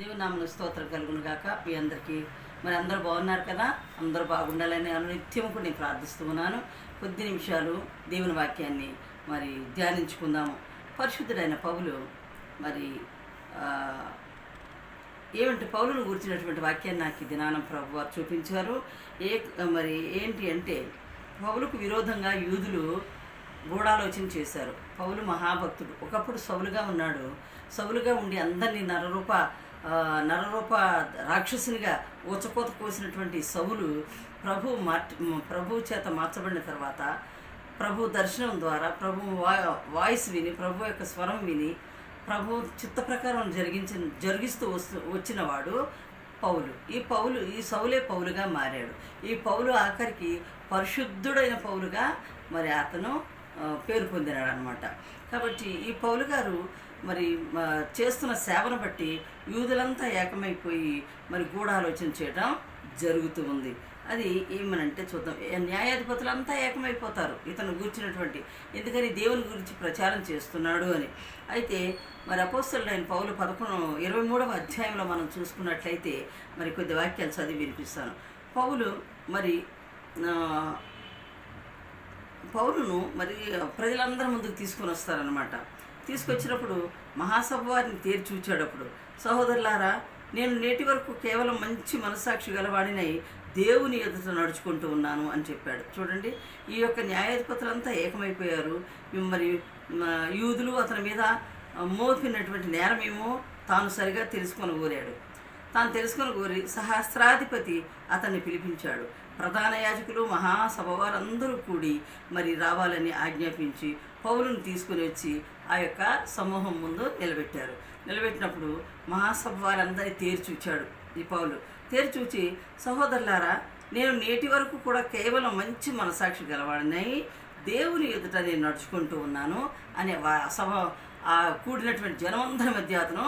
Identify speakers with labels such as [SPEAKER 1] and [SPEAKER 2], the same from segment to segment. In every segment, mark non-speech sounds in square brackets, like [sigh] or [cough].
[SPEAKER 1] దేవునామల స్తోత్రం కలుగును గాక. మీ అందరికీ మరి అందరూ బాగున్నారు కదా? అందరూ బాగుండాలని నిత్యం కూడా నేను ప్రార్థిస్తూ ఉన్నాను. కొద్ది నిమిషాలు దేవుని వాక్యాన్ని మరి ధ్యానించుకుందాము. పరిశుద్ధుడైన పౌలు మరి ఏమంటే పౌలను గురించినటువంటి వాక్యాన్ని నాకు దినానం ప్రభు వారు చూపించారు. ఏ మరి ఏంటి అంటే పౌలకు విరోధంగా యూదులు గూఢాలోచన చేశారు. పౌలు మహాభక్తుడు. ఒకప్పుడు సౌలుగా ఉన్నాడు. సౌలుగా ఉండి అందరినీ నరరూప నరరూప రాక్షసునిగా ఊచకోత కోసినటువంటి సవులు ప్రభు మార్చి ప్రభు చేత మార్చబడిన తర్వాత ప్రభు దర్శనం ద్వారా ప్రభు వాయిస్ విని ప్రభు యొక్క స్వరం విని ప్రభు చిత్త ప్రకారం జరిగించి జరిగిస్తూ వస్తూ వచ్చినవాడు పౌలు. ఈ పౌలు ఈ సౌలే పౌలుగా మారాడు. ఈ పౌలు ఆఖరికి పరిశుద్ధుడైన పౌలుగా మరి అతను పేరు పొందినాడు అనమాట కాబట్టి ఈ పౌలు గారు మరి చేస్తున్న సేవను బట్టి యూదులంతా ఏకమైపోయి మరి గూఢాలోచన చేయడం జరుగుతూ ఉంది. అది ఏమనంటే చూద్దాం. న్యాయాధిపతులంతా ఏకమైపోతారు ఇతను గూర్చినటువంటి. ఎందుకని? దేవుని గురించి ప్రచారం చేస్తున్నాడు అని. అయితే మరి అపోస్తులైన పౌలు పదకొండు ఇరవై మూడవ అధ్యాయంలో మనం చూసుకున్నట్లయితే మరి కొద్ది వాక్యాలు చదివి వినిపిస్తాను. పౌలు మరి పౌరును మరి ప్రజలందరి ముందుకు తీసుకొని వస్తారనమాట తీసుకొచ్చినప్పుడు మహాసభ వారిని తీరుచూచాడప్పుడు సహోదరులారా నేను నేటి వరకు కేవలం మంచి మనస్సాక్షి గలవాడినై దేవుని ఎదుట నడుచుకుంటూ ఉన్నాను అని చెప్పాడు. చూడండి ఈ యొక్క న్యాయాధిపతులంతా ఏకమైపోయారు. మరి యూదులు అతని మీద మోపినటువంటి నేరమేమో తాను సరిగా తెలుసుకొని కోరాడు తాను తెలుసుకొని కోరి సహస్రాధిపతి అతన్ని పిలిపించాడు. ప్రధాన యాజకులు మహాసభ వారందరూ కూడి మరి రావాలని ఆజ్ఞాపించి పౌరుని తీసుకుని వచ్చి ఆ యొక్క సమూహం ముందు నిలబెట్టారు. నిలబెట్టినప్పుడు మహాసభ వారందరి తేర్చూచాడు ఈ పౌలు తేర్చూచి సహోదరులారా నేను నేటి వరకు కూడా కేవలం మంచి మనసాక్షి గలవాడినై దేవుని ఎదుట నేను నడుచుకుంటూ ఉన్నాను అనే వా- సభ ఆ కూడినటువంటి జనమందరి మధ్య అతను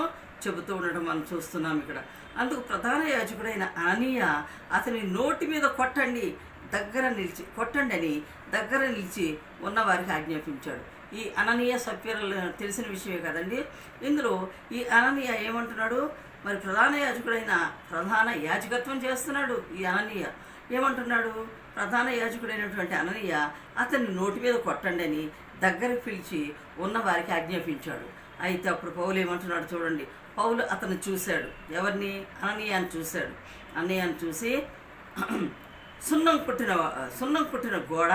[SPEAKER 1] చెబుతూ ఉండడం మనం చూస్తున్నాం ఇక్కడ. అందుకు ప్రధాన యాజకుడైన అననీయ అతని నోటి మీద కొట్టండి దగ్గర నిలిచి కొట్టండి అని దగ్గర నిలిచి ఉన్న వారికి ఆజ్ఞాపించాడు. ఈ అననీయ సభ్యులు తెలిసిన విషయమే కదండి. ఇందులో ఈ అననీయ ఏమంటున్నాడు? మరి ప్రధాన యాజకుడైన ప్రధాన యాజకత్వం చేస్తున్నాడు ఈ అననీయ. ఏమంటున్నాడు? ప్రధాన యాజకుడైనటువంటి అననీయ అతన్ని నోటి మీద కొట్టండి అని దగ్గరకు పిలిచి ఉన్న వారికి ఆజ్ఞాపించాడు. అయితే అప్పుడు పౌలు ఏమంటున్నాడు చూడండి పౌలు అతను చూశాడు. ఎవరిని? అననీయాన్ని చూశాడు. అన్నయ్యని చూసి [clears throat] సున్నం కుట్టిన సున్నం కుట్టిన గోడ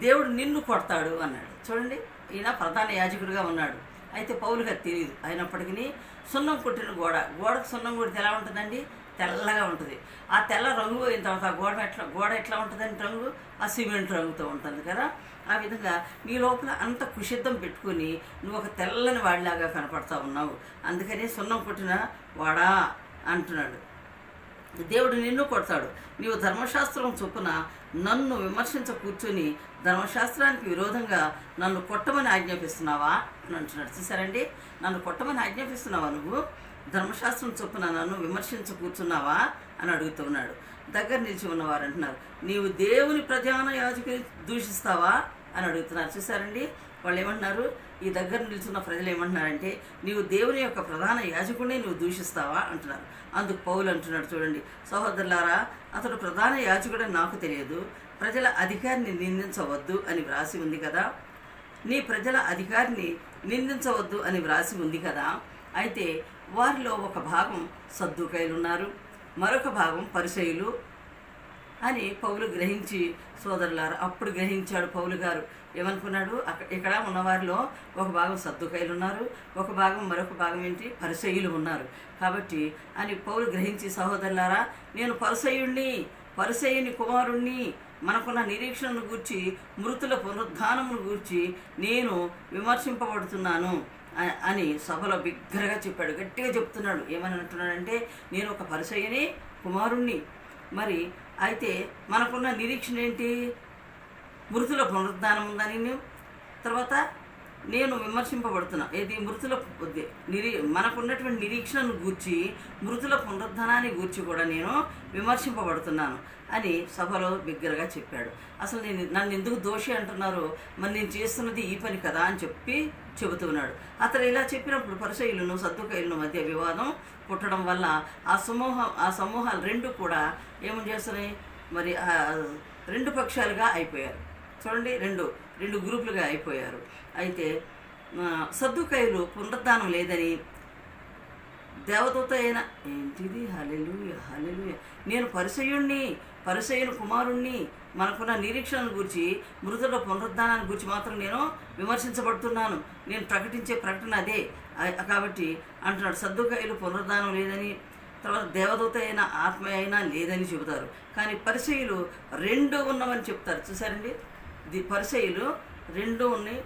[SPEAKER 1] దేవుడు నిన్ను కొడతాడు అన్నాడు. చూడండి ఈయన ప్రధాన యాజకుడిగా ఉన్నాడు. అయితే పౌలుగా తెలియదు అయినప్పటికీ సున్నం కుట్టిన గోడ. గోడకు సున్నం కొడితే ఎలా ఉంటుందండి? తెల్లగా ఉంటుంది. ఆ తెల్ల రంగు పోయిన తర్వాత ఆ గోడ ఎట్లా గోడ ఎట్లా ఉంటుందండి రంగు? ఆ సిమెంట్ రంగుతో ఉంటుంది కదా. ఆ విధంగా నీ లోపల అంత కుషిద్ధం పెట్టుకొని నువ్వు ఒక తెల్లని వాడిలాగా కనపడతా ఉన్నావు. అందుకనే సున్నం కుట్టిన వాడా అంటున్నాడు. దేవుడు నిన్ను కొడతాడు. నీవు ధర్మశాస్త్రం చొప్పున నన్ను విమర్శించ కూర్చొని ధర్మశాస్త్రానికి విరోధంగా నన్ను కొట్టమని ఆజ్ఞాపిస్తున్నావా? అని అంటున్నాడు. చూసారండి నన్ను కొట్టమని ఆజ్ఞాపిస్తున్నావా నువ్వు? ధర్మశాస్త్రం చొప్పున నన్ను విమర్శించ కూర్చున్నావా? అని అడుగుతున్నాడు దగ్గర నిలిచి ఉన్నవారు అంటున్నారు. నీవు దేవుని ప్రధాన యాజకుని దూషిస్తావా? అని అడుగుతున్నారు. చూసారండి వాళ్ళు ఏమంటున్నారు ఈ దగ్గర నిల్చున్న ప్రజలు ఏమంటున్నారంటే నీవు దేవుని యొక్క ప్రధాన యాజకుడిని నువ్వు దూషిస్తావా? అంటున్నారు. అందుకు పౌలు అంటున్నాడు చూడండి. సహోదరులారా అతడు ప్రధాన యాజకుడని నాకు తెలియదు. ప్రజల అధికారిని నిందించవద్దు అని వ్రాసి ఉంది కదా? నీ ప్రజల అధికారిని నిందించవద్దు అని వ్రాసి ఉంది కదా? అయితే వారిలో ఒక భాగం సద్దుకాయలు ఉన్నారు మరొక భాగం పరిచయులు అని పౌలు గ్రహించి సోదరులారు అప్పుడు గ్రహించాడు పౌలు గారు. ఏమనుకున్నాడు? అక్కడ ఇక్కడ ఉన్నవారిలో ఒక భాగం సర్దుకాయలు ఉన్నారు ఒక భాగం మరొక భాగం ఏంటి? పరిసయులు ఉన్నారు. కాబట్టి అని పౌలు గ్రహించి సహోదరులారా నేను పరిసయుణ్ణి పరిసయుని కుమారుణ్ణి మనకున్న నిరీక్షణను గూర్చి మృతుల పునరుద్ధానమును గూర్చి నేను విమర్శింపబడుతున్నాను అని సభలో బిగ్గరగా చెప్పాడు. గట్టిగా చెప్తున్నాడు. ఏమని అంటున్నాడంటే నేను ఒక పరిసయ్యని కుమారుణ్ణి. మరి అయితే మనకున్న నిరీక్షణ ఏంటి? మృతుల పునరుద్ధానం ఉందని తర్వాత నేను విమర్శింపబడుతున్నా. ఏది? మృతుల పు- నిరీ మనకున్నటువంటి నిరీక్షణను గూర్చి మృతుల పునరుద్ధరణాన్ని గూర్చి కూడా నేను విమర్శింపబడుతున్నాను అని సభలో బిగ్గరగా చెప్పాడు. అసలు నేను నన్ను ఎందుకు దోషి అంటున్నారు? మరి నేను చేస్తున్నది ఈ పని కదా అని చెప్పి చెబుతున్నాడు. అతను ఇలా చెప్పినప్పుడు పరిచయులను సర్దుకయులను మధ్య వివాదం పుట్టడం వల్ల ఆ సమూహం ఆ సమూహాలు రెండు కూడా ఏమని చేస్తున్నాయి? మరి రెండు పక్షాలుగా అయిపోయారు. చూడండి రెండు రెండు గ్రూపులుగా అయిపోయారు. అయితే ఆ, పునరుద్ధానం లేదని దేవదూత అయిన ఏంటిది? హలెలుయ హలెలుయ నేను పరిసయుణ్ణి పరిసయుని కుమారుణ్ణి మనకున్న నిరీక్షణ గురించి మృతుల పునరుద్ధానాన్ని గురించి మాత్రం నేను విమర్శించబడుతున్నాను. నేను ప్రకటించే ప్రకటన అదే. కాబట్టి అంటున్నాడు సర్దుకాయలు పునరుద్ధానం లేదని తర్వాత దేవదూత అయినా ఆత్మ అయినా లేదని చెబుతారు. కానీ పరిసయులు రెండు ఉన్నవని చెప్తారు. చూసారండి ది పరిసయులు రెండు ఉన్నాయి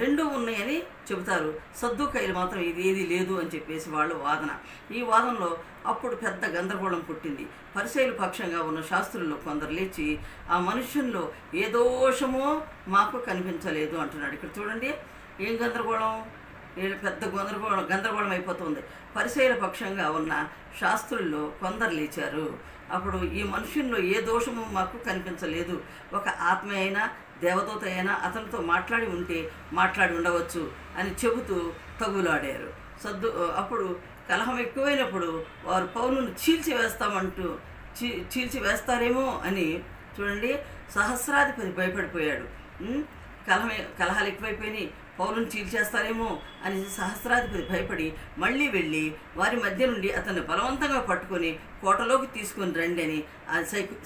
[SPEAKER 1] రెండు ఉన్నాయని చెబుతారు. సద్దుకాయలు మాత్రం ఇది ఏది లేదు అని చెప్పేసి వాళ్ళు వాదన. ఈ వాదనలో అప్పుడు పెద్ద గందరగోళం పుట్టింది. పరిశైలు పక్షంగా ఉన్న శాస్త్రుల్లో కొందరు లేచి ఆ మనుష్యంలో ఏ దోషమో మాకు కనిపించలేదు అంటున్నాడు. ఇక్కడ చూడండి ఏం గందరగోళం? పెద్ద గందరగోళం గందరగోళం అయిపోతుంది. పరిశైల పక్షంగా ఉన్న శాస్త్రుల్లో కొందరు లేచారు. అప్పుడు ఈ మనుషుల్లో ఏ దోషము మాకు కనిపించలేదు. ఒక ఆత్మ అయినా దేవదూత అయినా అతనితో మాట్లాడి ఉంటే మాట్లాడి ఉండవచ్చు అని చెబుతూ తగులాడారు. సద్దు అప్పుడు కలహం ఎక్కువైనప్పుడు వారు పౌలును చీల్చి వేస్తామంటూ చీ చీల్చి వేస్తారేమో అని చూడండి సహస్రాధిపతి భయపడిపోయాడు. కలహం కలహాలు ఎక్కువైపోయినాయి. పౌరుని చీల్చేస్తారేమో అని సహస్రాధిపతి భయపడి మళ్ళీ వెళ్ళి వారి మధ్య నుండి అతన్ని బలవంతంగా పట్టుకొని కోటలోకి తీసుకొని రండి అని ఆ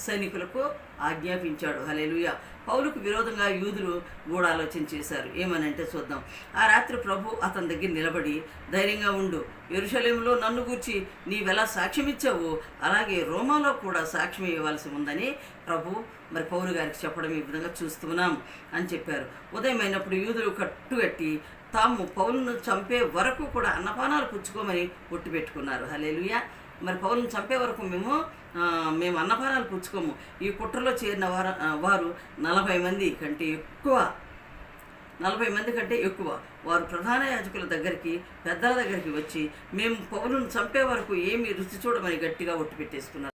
[SPEAKER 1] సైనికులకు ఆజ్ఞాపించాడు. హలేలుయ పౌలుకు విరోధంగా యూదులు గూఢాలోచన చేశారు. ఏమనంటే చూద్దాం. ఆ రాత్రి ప్రభు అతని దగ్గర నిలబడి ధైర్యంగా ఉండు. ఎరుషలేములో నన్ను గూర్చి నీవెలా సాక్ష్యం ఇచ్చావో అలాగే రోమాలో కూడా సాక్ష్యం ఇవ్వాల్సి ఉందని ప్రభు మరి పౌరు గారికి చెప్పడం ఈ విధంగా చూస్తున్నాం అని చెప్పారు. ఉదయమైనప్పుడు యూదులు కట్టు పెట్టి తాము పౌలును చంపే వరకు కూడా అన్నపానాలు పుచ్చుకోమని ఒట్టు పెట్టుకున్నారు. హలేలుయ మరి పౌరులను చంపే వరకు మేము మేము అన్నపానాలు పుచ్చుకోము. ఈ కుట్రలో చేరిన వారు వారు నలభై మంది కంటే ఎక్కువ నలభై మంది కంటే ఎక్కువ వారు ప్రధాన యాజకుల దగ్గరికి పెద్దల దగ్గరికి వచ్చి మేము పౌరులను చంపే వరకు ఏమి రుచి చూడమని గట్టిగా ఒట్టు పెట్టేసుకున్నారు.